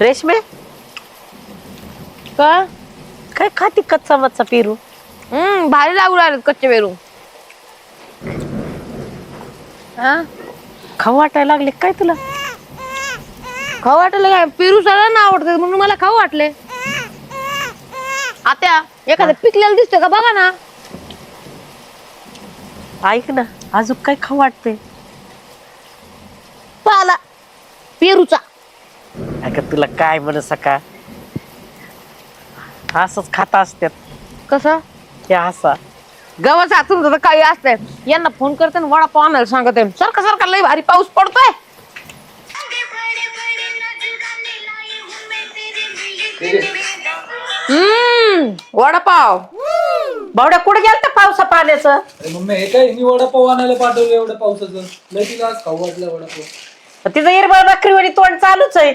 रेशमे? का? काय खाती कच्चा मच्चा पेरू? हम्म भारी लागू राहिले कच्चे पेरू. हा? खाऊ वाटायला लागले काय तुला? खाऊ वाटलं काय? पेरू सगळ्यांना आवडतात म्हणून मला खाऊ वाटले? आत्या एखादं पिकलेलं दिसतंय का? बघा ना. ऐक ना अजून काय खाऊ वाटते पाला पेरूचा. अगं तुला काय म्हण सका? असंच खाता असत्यात. कसा? हे असा. गव्हाचा तुमचं तर काही असतंय. यांना फोन करते आणि वडापाव आणायला सांगत. आहे सारखा सारखा लय भारी पाऊस पडतोय. हम्म वडापाव. बावड्या कुठे गेलता पावसा पाण्याचं? अरे मम्मी हे काय? मी वडापाव आणायला पाठवलं एवढं पावसाचं. लय तिला आज खाऊ वाटलं वडापाव. तिचं इरबळ बकरीवाडी तोंड चालूच आहे.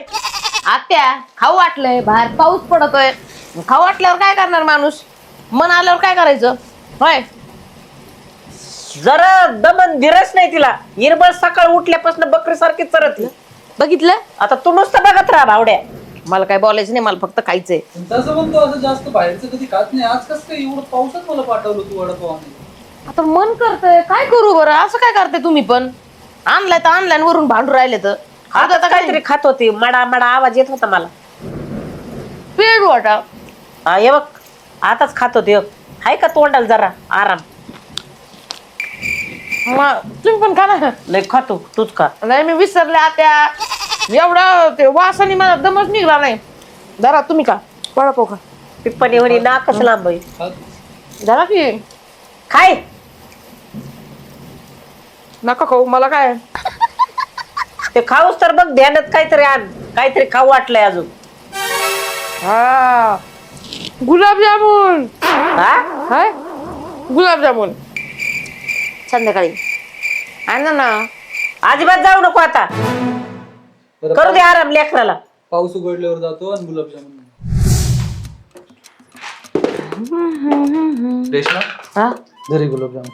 आत्या खाऊ वाटलंय बाहेर पाऊस पडतोय. खाऊ वाटल्यावर काय करणार माणूस? मन आल्यावर काय करायचं? होय. जरा दमन धीरच नाही तिला. इरबळ सकाळ उठल्यापासून बकरी सारखी चरत बघितलं? आता तू नुसतं बघत राहा बावड्या मला काय बोलायचं नाही मला फक्त खायचंय. तसं म्हणतो असं जास्त बाहेरचं कधी खात नाही. आज कसं काय एवढं पावसात मला पाठवलं तू वडापाव आता मन करतंय. काय करू बरं? असं काय करते तुम्ही पण? आणलाय तर आणलाय आणि वरून भांडून राहिले तर. आता काहीतरी खात होती. मडा मडा आवाज येत होता मला. पेड वाटा हा हे बघ. आताच खात होती. हाय का तोंडाला जरा? आराम. मग तुम्ही पण खा ना. लय खातो. तूच खा. नाही मी विसरले आत्या. एवढा ते वासाने मला दमच निघाला नाही. जरा तुम्ही का वडापाव खा. पिप्पणी म्हणी नाकच लांब आहे. जरा की. खाय. नका खाऊ मला काय? ते खाऊस तर बघ ध्यानात काहीतरी आण काहीतरी खाऊ वाटलंय अजून. हा. गुलाबजामुन. हा? काय गुलाबजामुन. संध्याकाळी. आणा ना. अजिबात जाऊ नको आता. करू दे आराम लेकराला. पाऊस उघडल्यावर जातो आणि गुलाबजामुन रेशमा? हा? घरी गुलाबजामुन.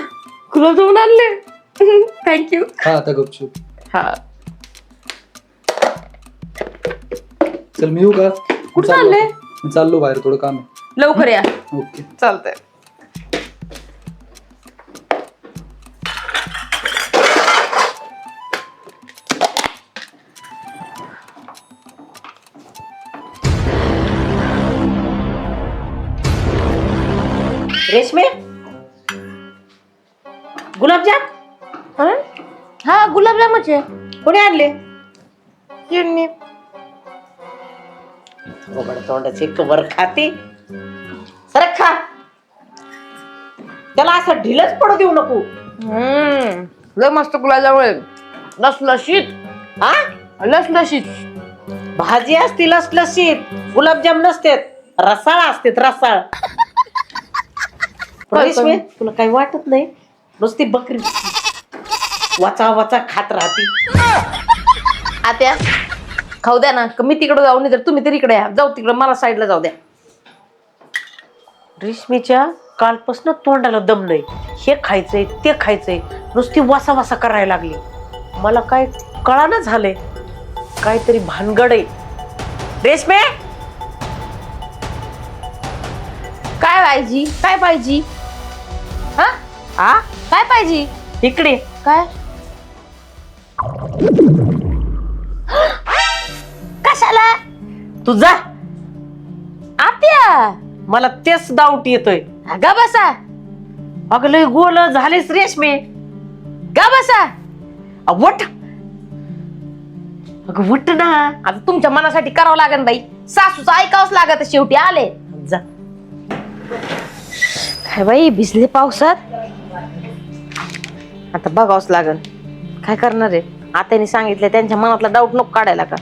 गुलाबजामुन आणले? थँक्यू हा आता गपचूप. हा. चल मी येऊ का? कुठं चाललो. चालले? आता. मी चाललो बाहेर थोडं काम आहे. लवकर या. ओके. चालतंय. रेशमे? गुलाबजाम? हा? हा गुलाबजामुनचे. कोणी आणले? किडनी ओबड तोंडाची कवर खाते. सरक खा. त्याला असं ढिलच पडू देऊ नको. हम्म. लय मस्त गुलाबजामुन लसलशीत. हा लसलशीत. भाजी असती लसलशीत. गुलाबजाम नसतेत. रसाळ असतेत रसाळ. रेशमे तुला काही वाटत नाही? नुसती बकरी. वाचा वाचा खात राहती. आत्या खाऊ द्या ना. मी तिकडे जाऊ नाही तर तुम्ही तरी इकडे या. जाऊ तिकडे. मला साईडला जाऊ द्या. रेशमीच्या कालपासून तोंडाला दम नाही. हे खायचंय ते खायचंय. नुसती वासा वासा करायला लागली. मला काय कळाना झालंय. काहीतरी भानगड आहे. रेशमे! काय पाहिजे काय पाहिजे हा? आ? काय पाहिजे इकडे. काय? कशाला? तू जा. आत्या. मला तेच डाऊट येतोय. गा बसा. अगं लय गोल झालेस रेशमे. गा बसा. वट. अगं वट ना. आता तुमच्या मनासाठी करावं लागेल बाई. सासूचं ऐकावंच लागत शेवटी आले. जा. काय बाई भिजले पावसात? आता बघावंच लागल. काय करणार आहे? आत्याने सांगितलं त्यांच्या मनातला डाऊट नको काढायला का?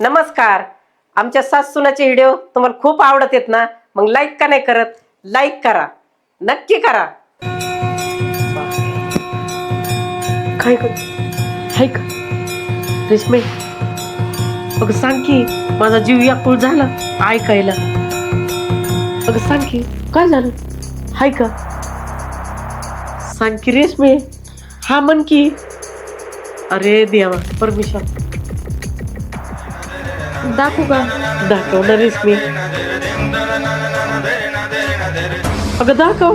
नमस्कार. आमच्या सासूनाचे व्हिडिओ तुम्हाला खूप आवडत आहेत ना? मग लाईक का नाही करत? लाईक करा. नक्की करा. काय कर? हाय का? रेशमे अगं सांग की माझा जीव व्याकुळ झाला ऐकायला. अगं सांग की काय झालं? हाय का? सांग की रेशमे हा म्हण की. अरे देवा परमिशन दाखवू का? दाखव ना रेशमी. अगं दाखव.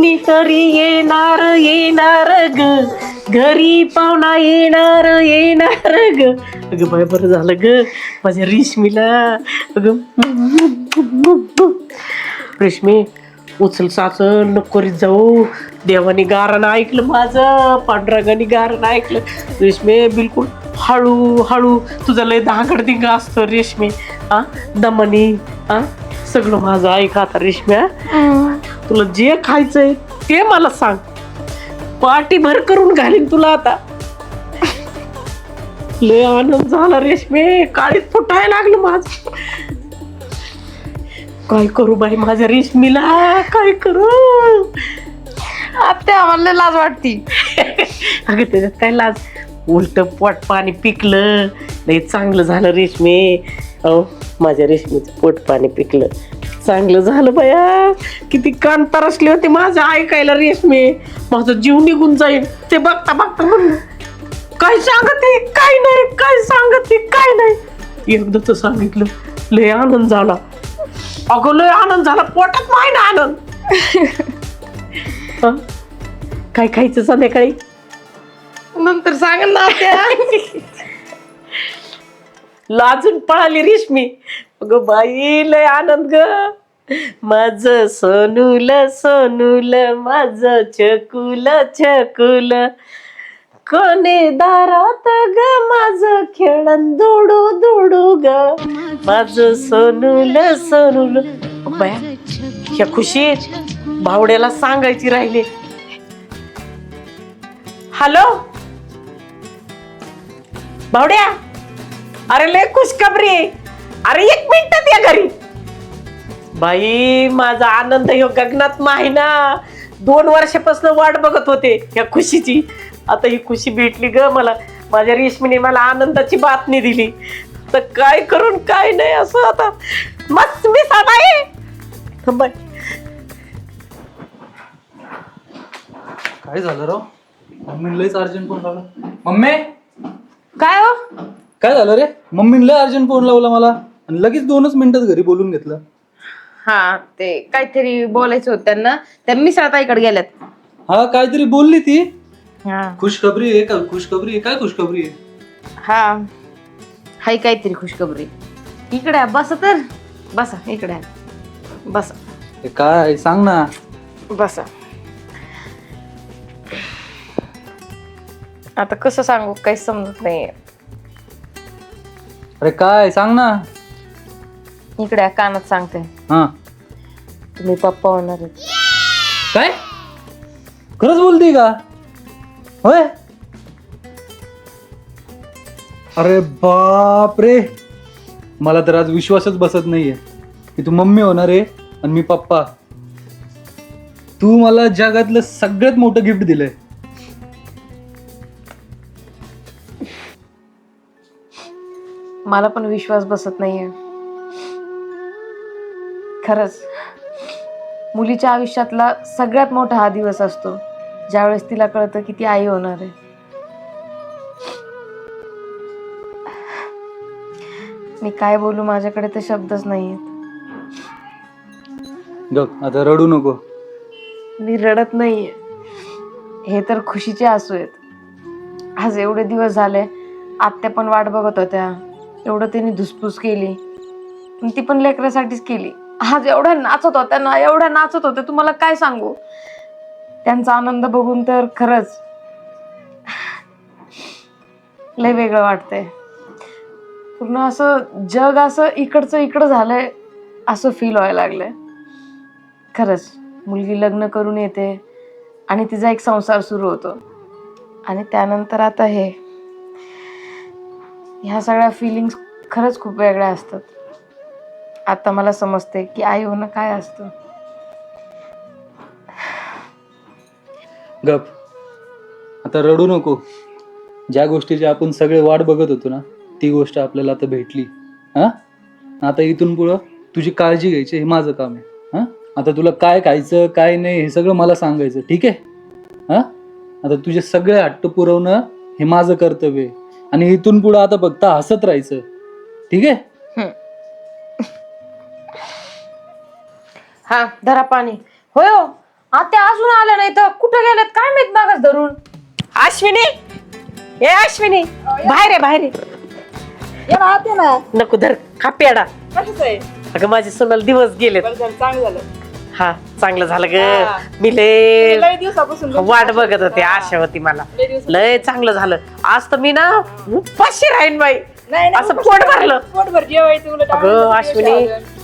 कोणीतरी येणार येणार ग. घरी पाहुणा येणार येणार ग. अगं बाय बरं झालं ग. माझ्या रेशमीला. अगं रेशमी उचल साचल नकोरीत जाऊ. देवाने गारण ऐकलं माझं पांडुरंगाने गारण ऐकलं. रेशमी बिलकुल हळू हळू. तुझं लय धाकड दिंगा असतं रेशमी. हा दमनी हा सगळं माझं ऐक आता रेशम्या तुला जे खायचंय ते मला सांग. पाठी भर करून घालीन तुला आता. लय आनंद झाला रेशमे. काळीत फुटायला लागलं माझ. काय करू बाई माझ्या रेशमीला? काय करू? आत्या मला लाज वाटती. अगं त्याच्यात काय लाज? उलट पोट पाणी पिकलं. लय चांगलं झालं रेशमे. अहो माझ्या रेशमीचं पोट पाणी पिकलं. चांगलं झालं बया. किती कान तरसले होते माझं ऐकायला रेशमे माझा जीव निघून जाईल. ते बघता बघता म्हणलं काय सांगते? काय नाही काय सांगते? काय नाही. एकदाच सांगितलं लय आनंद झाला. अगं लय आनंद झाला. पोटात नाही ना आनंद. हं? काय खायचं संध्याकाळी? नंतर सांग ना लाजून पळाली रेशमी. अगं बाई लय आनंद ग. माझ सोनूल सोनूल माझ छकुल छकुल. कोणे दारात ग माझ खेळण दुडू दुडू ग. माझ सोनूल सोनूल. बाया ह्या खुशी भावड्याला सांगायची राहिले. हॅलो? भावड्या अरे लय खुशखबरी. अरे एक मिनिटात या घरी. बाई माझा आनंद ह्यो गगनात माहिना दोन वर्षापासून वाट बघत होते या खुशीची. आता ही खुशी भेटली ग मला. माझ्या रेशमीने मला आनंदाची बातमी दिली. तर काय करून काय नाही असं आता. मस्त मी साबाई थांबाय काय झालं राव मम्मीने लयच अर्जंट फोन लावला. मम्मी? काय हो? काय झालं रे? मम्मीने लय अर्जंट फोन लावला मला. आणि लगेच दोनच मिनिटात घरी बोलून घेतलं. हा ते काहीतरी बोलायचं होतं त्यांना. त्या मिसळताईकडे गेल्यात. हा काहीतरी बोलली ती. हा. खुशखबरी आहे का? खुशखबरी आहे? काय खुशखबरी आहे? हा. हाय काहीतरी खुशखबरी. इकडे आहे, बसा तर. बसा इकडे आहे. बसा. ते काय? सांग ना. बसा. आता कसं सांगू? काही समजत नाहीये. अरे काय? सांग ना. इकडे कानात सांगते. हा. तुम्ही पप्पा होणार आहेत. काय? खरंच बोलती का? होय? अरे बाप रे. मला तर आज विश्वासच बसत नाहीये. की तू मम्मी होणार आहे आणि मी पप्पा. तू मला जगातलं सगळ्यात मोठं गिफ्ट दिलंय. मला पण विश्वास बसत नाहीये. खरंच. मुलीच्या आयुष्यातला सगळ्यात मोठा हा दिवस असतो. ज्यावेळेस तिला कळतं की ती आई होणार आहे. मी काय बोलू माझ्याकडे तर शब्दच नाहीयेत. गप आता रडू नको. मी रडत नाहीये. हे तर खुशीचे आसू आहेत. आज एवढे दिवस झाले आत्या पण वाट बघत होत्या. एवढं त्यांनी धुसफूस केली. पण ती पण लेकरासाठीच केली. आज एवढ्या नाचत होत्या ना एवढ्या नाचत होत्या तुम्हाला काय सांगू? त्यांचा आनंद बघून तर खरंच लय वेगळं वाटतंय. पूर्ण असं जग असं इकडचं इकडं झालंय असं फील व्हायला लागलंय. खरंच मुलगी लग्न करून येते आणि तिचा एक संसार सुरू होतो. आणि त्यानंतर आता हे. ह्या सगळ्या फिलिंग्स खरंच खूप वेगळ्या असतात. आता मला समजते की आई होणं काय असतं. गप. आता रडू नको. ज्या गोष्टीची आपण सगळे वाट बघत होतो ना ती गोष्ट आपल्याला आता भेटली. हा? आता इथून पुढं तुझी काळजी घ्यायची हे माझं काम आहे. हा? आता तुला काय खायचं काय नाही हे सगळं मला सांगायचं ठीक आहे? हा? आता तुझे सगळे हट्ट पुरवणं हे माझं कर्तव्य आहे. आणि इथून पुढं आता फक्त हसत राहायचं ठीक आहे? हा धरा पाणी. होय हो. आता अजून आलं नाही तर कुठं गेलेत? काय माहीत मागास धरून? अश्विनी! ए अश्विनी! बाहेर आहे बाहेर आहे. नको धर खा पेडा अगं माझे सोनाल दिवस गेलेत. हा चांगलं झालं ग. मी लय दिवसापासून वाट बघत होते आशा होती मला. लय चांगलं झालं. आज तर मी ना उपाशी राहीन बाई. असं पोट भरलं. पोटभर जेवायचं उलट अगं अश्विनी.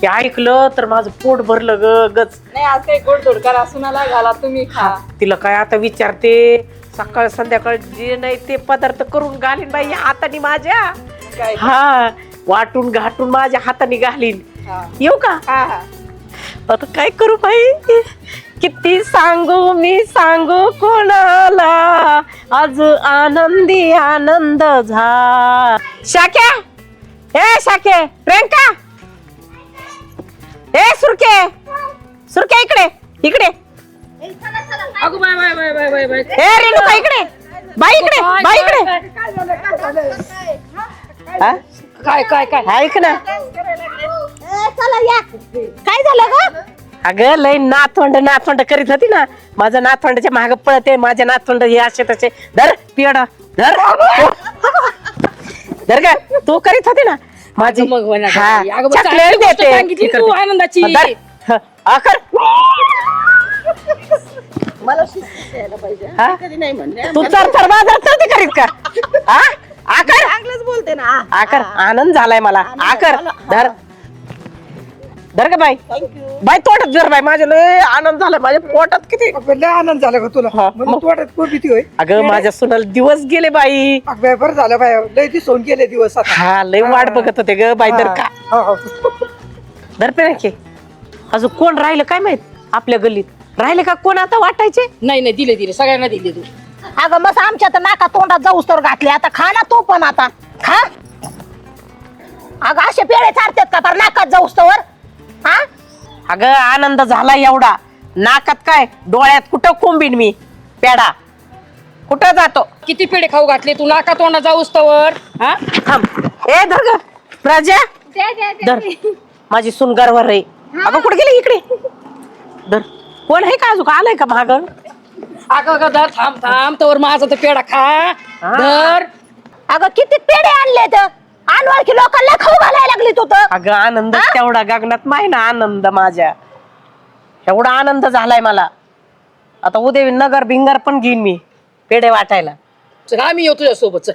हे ऐकलं तर माझं पोट भरलं ग गच. नाही आज काही गोडधोड करा सुनाला घाला तुम्ही खा. तिला काय आता विचारते? सकाळ संध्याकाळ जे नाही ते पदार्थ करून घालीन बाई या हाताने माझ्या. काय? हा वाटून घाटून माझ्या हाताने घालीन. हा. येऊ का? हा हा. आता काय करू बाई? किती सांगू मी सांगू कोणाला? आज आनंदी आनंद झा शाक्या ए शाके प्रियंका. ए सुरके सुरके इकडे इकडे. अगो bye bye bye bye bye bye. ए रेणुका इकडे बाई इकडे बाई इकडे. हा? काय काय काय? ऐक ना. काय झालं ग? अगं लय नाथवंड नाथवंड करीत होती ना. माझं नाथवंडाच्या माग पळते माझ्या नाथवंड हे असे तसे. धर पियडा. धर. धर का तू करीत होती ना. माझी अगं मग म्हणा हा, काय? अगं मग चॉकलेट चांगली गोष्ट देते. सांगितली तू. आनंदाची. धर. ह, आकर मला शिस्त यायला पाहिजे. हा? कधी नाही म्हणले. तू बाजार चढते करीत का हा? आकर चांगलंच बोलते ना. आकर आनंद झालाय मला. आकर धर. धर का बाई? बाई तोटत जर बाई माझ्या लय आनंद झालाय माझ्या पोटात किती लय आनंद झाला का तुला. हा, म्हणून मग. वाटत खूप भीती होय. अगं माझ्या सुनाला दिवस गेले बाई. अग बरं झालं बाय लय दिसून गेले दिवस आता. हा लय वाट बघत होते ग बाई दर का? हा, हा. दर पे की अजून कोण राहिलं काय माहीत? आपल्या गल्लीत. राहिले का कोण आता वाटायचे? नाही नाही दिले दिले. सगळ्यांना दिले तू. अगं मग आमच्या तर नाका तोंडात जाऊस तर घातले. आता खा ना तू पण आता. खा. अगं असे पेळे चालतात का? तर नाकात जाऊस तर. हा? अगं आनंद झाला एवढा. नाकात काय? डोळ्यात कुठं कोंबीन मी? पेडा कुठं जातो? किती पेढे खाऊ घातले? तू नाका तोंडा जाऊस तवर. हा? थांब. ए धर ग प्रजा धर. माझी सुनगारवर रे अगं कुठे गेली इकडे? धर. कोण आहे का अजून? आलाय का माग? अगं अगं धर. थांब थांब. तवर माझा तर पेढा खा. हा. धर. अगं किती पेढे आणले तर अनवळखी लोकांना खाऊ घालायला लागली तू तर. अगं आनंद तेवढा गगनात माही ना आनंद माझ्या. एवढा आनंद झालाय मला. आता उद्या नगर भिंगर पण घेईन मी पेढे वाटायला. चल आम्ही येऊ तुझ्या सोबत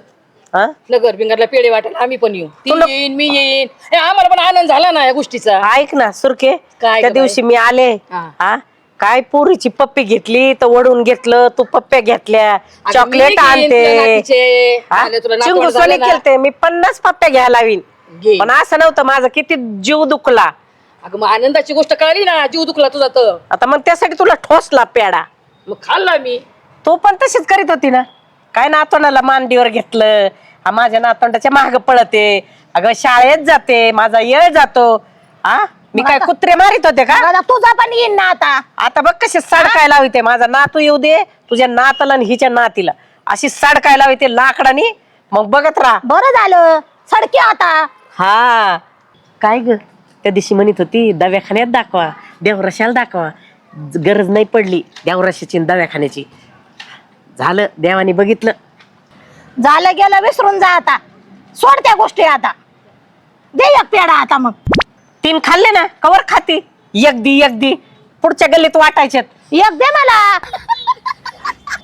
हा? नगर बिंगरला पेढे वाटायला आम्ही पण येऊ. ती तुला- येईन मी येईन. हे आम्हाला पण आनंद झाला ना या गोष्टीचा. ऐक ना सुरके काय त्या ग दिवशी मी आले. हा. हा? काय पोरीची पप्पी घेतली तर वडून घेतलं तू पप्प्या घेतल्या अगं, चॉकलेट मी घेईन तुला आणते नातीचे. हा? आले तुला नातवंड चिंगूसवानी झालं ना. केलते मी पन्नास पप्प्या घ्यायला लावीन. घे. पण असं नव्हतं माझं किती जीव दुखला. अगं मग आनंदाची गोष्ट कळली ना जीव दुखला तुझा तर. आता मग त्यासाठी तुला ठोसला पेडा मग खाल्ला मी. तो पण तशीच करीत होती ना. काय नातवंडाला मांडीवर घेतलं हा माझ्या नातवंडाच्या माग पळते. अगं शाळेत जाते माझा येळ जातो. हा? मी काय कुत्रे मारित होते का? तुझा पण येईन ना आता. आता बघ कशी सडकाय लावते माझा नातू येऊ दे तुझ्या नाताला आणि हिच्या नातीला. अशी सडकाय लावते लाकडानी. मग बघत राहा. बरं झालं. सडके आता. हा. काय ग? त्या दिवशी म्हणत होती दव्याखान्यात दाखवा देवरशाला दाखवा. गरज नाही पडली देवरशाची आणि दव्याखान्याची झालं देवाने बघितलं. झालं गेलं विसरून जा आता. सोड त्या गोष्टी आता. दे एक पेढा आता मग. तीन खाल्ले ना कवर खाती. एक दी एक दी. पुढच्या गल्लीत वाटायच्यात. एक दे मला.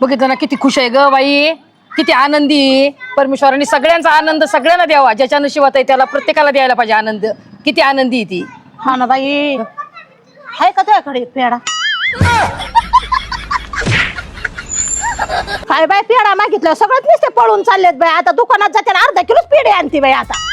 बघितलं ना किती खुश आहे ग बाई. किती आनंदी. आहे. परमेश्वराने सगळ्यांचा आनंद सगळ्यांना द्यावा. ज्याच्या नशिबात आहे त्याला प्रत्येकाला द्यायला पाहिजे आनंद. किती आनंदी आहे ती. हा ना बाई. आहे का तुझ्याकडे पेढा? काय बाय पेढा मागितलं. सगळंच नुसते पळून चाललेत बाई. आता दुकानात जाते आणि अर्धा किलोच पेढे आणते बाई आता.